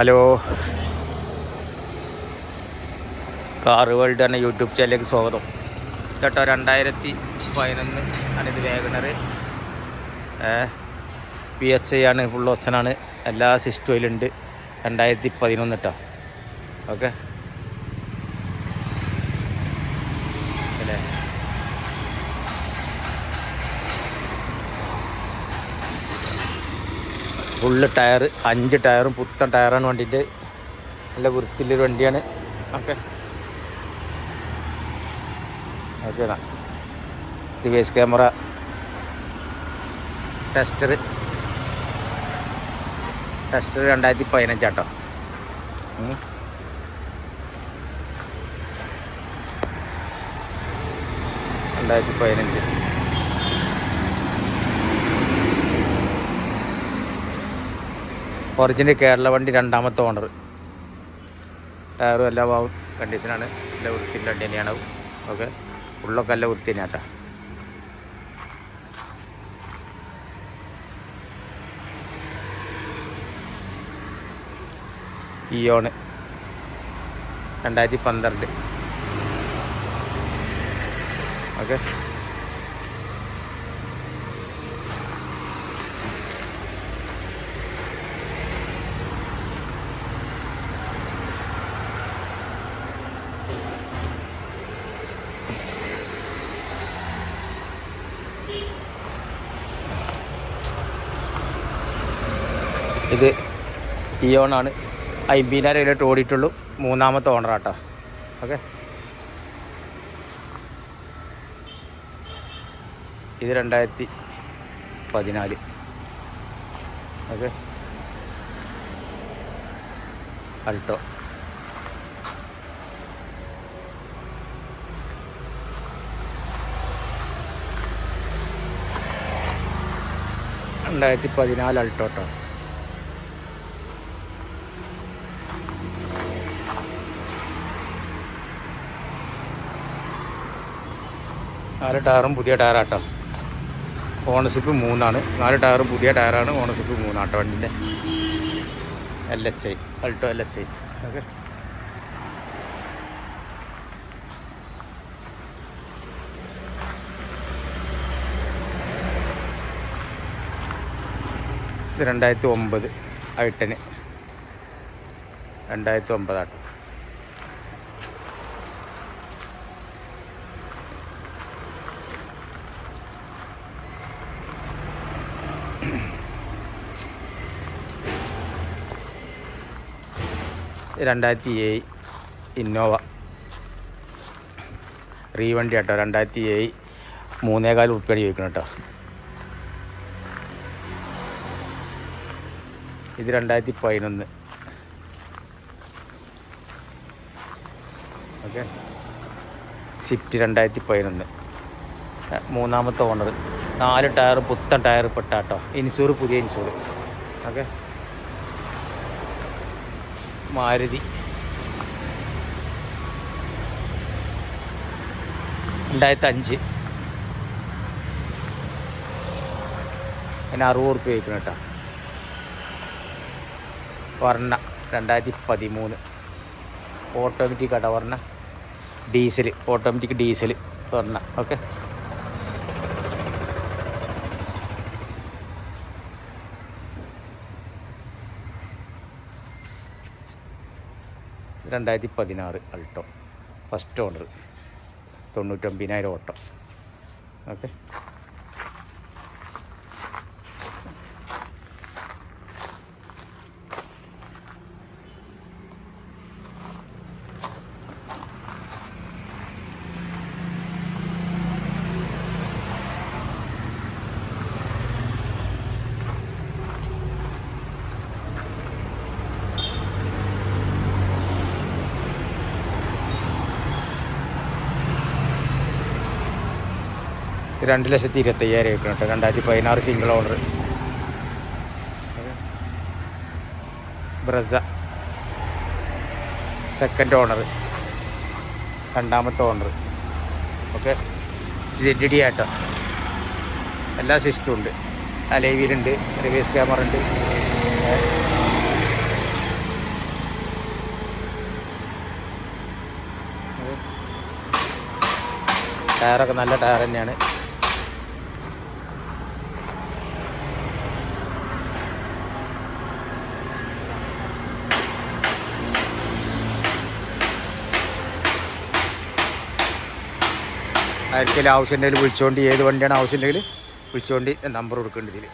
Hello. Car world എന്ന YouTube ചാനലിലേക്ക് സ്വാഗതം. കേട്ടോ രണ്ടായിരത്തി പതിനൊന്ന് ആണിത് wagon R. P H I ആണ് ഫുൾ ഒച്ചനാണ് എല്ലാ സിസ്റ്റോയിലുണ്ട് രണ്ടായിരത്തി പതിനൊന്ന് കേട്ടോ ഓക്കെ അല്ലേ? ഫുള്ള് ടയർ അഞ്ച് ടയറും പുത്തൻ ടയറാണ് വണ്ടിന്റെ. നല്ല വൃത്തിയിലൊരു വണ്ടിയാണ്. Okay. Okay reverse camera. Tester tester രണ്ടായിരത്തി പതിനഞ്ചാട്ടോ. രണ്ടായിരത്തി പതിനഞ്ച് ഒറിജിനൽ കേരള വണ്ടി രണ്ടാമത്തെ ഓണർ. ടയറും എല്ലാ ഭാഗവും കണ്ടീഷനാണ് നല്ല വൃത്തി വണ്ടി തന്നെയാണ് ഓക്കെ? ഉള്ളൊക്കെ നല്ല വൃത്തി തന്നെയാണ് ഈ ഇയോണ് രണ്ടായിരത്തി പന്ത്രണ്ട്. ഓക്കെ? ഇത് ഇയോണാണ് അമ്പതിനായിരം കിലോട്ട് ഓടിയിട്ടുള്ളൂ. മൂന്നാമത്തെ ഓണറാട്ടോ ഓക്കെ ഇത് രണ്ടായിരത്തി പതിനാല്. ഓക്കെ അൾട്ടോ രണ്ടായിരത്തി പതിനാല് അൾട്ടോ നാല് ടയറും പുതിയ ടയറാട്ടോ. ഓണർഷിപ്പ് മൂന്നാണ്. നാല് ടയറും പുതിയ ടയറാണ്. ഓണർഷിപ്പ് മൂന്നാട്ടോ വണ്ടിന്റെ L H I Alto L H I okay രണ്ടായിരത്തി ഒമ്പത് ഐട്ടന് രണ്ടായിരത്തി ഒമ്പതാട്ടോ. രണ്ടായിരത്തി ഏഴ് ഇന്നോവ. റീ വണ്ടി കേട്ടോ രണ്ടായിരത്തി ഏഴ് മൂന്നേകാൽ ഉറുപ്പിയാണ് ചോദിക്കണം കേട്ടോ. ഇത് രണ്ടായിരത്തി പതിനൊന്ന് ഓക്കെ. സ്വിഫ്റ്റ് രണ്ടായിരത്തി പതിനൊന്ന് മൂന്നാമത്തെ ഓണർ. നാല് ടയർ പുത്തൻ ടയർ പെട്ടാട്ടോ. ഇൻഷൂർ പുതിയ ഇൻഷൂർ. ഓക്കെ. മാരുതി. രണ്ടായിരത്തി അഞ്ച് അതിന് അറുപത് റുപ്യ വയ്ക്കണം കേട്ടോ. വർണ രണ്ടായിരത്തി പതിമൂന്ന് ഓട്ടോമാറ്റിക് കേട്ടോ വർണ. Diesel automatic diesel Verna. Okay രണ്ടായിരത്തി പതിനാറ് അൾട്ടോ. ഫസ്റ്റ് ഓണർ തൊണ്ണൂറ്റൊമ്പതിനായിരം ഓട്ടോ. ഓക്കെ? രണ്ട് ലക്ഷത്തി ഇരുപത്തയ്യായിരം രൂപ കേട്ടോ. രണ്ടായിരത്തി പതിനാറ് single owner Brezza. Second owner രണ്ടാമത്തെ owner okay. JD D auto. എല്ലാ സിസ്റ്റും ഉണ്ട്. അലൈവിലുണ്ട് റിവേഴ്സ് ക്യാമറ ഉണ്ട്. ടയറൊക്കെ നല്ല ടയർ തന്നെയാണ്. ആർക്കെങ്കിലും ആവശ്യമുണ്ടെങ്കിൽ വിളിച്ചുകൊണ്ട് ഏത് വണ്ടിയാണ് ആവശ്യമുണ്ടെങ്കിൽ വിളിച്ചുകൊണ്ട് നമ്പർ കൊടുക്കേണ്ടതിൽ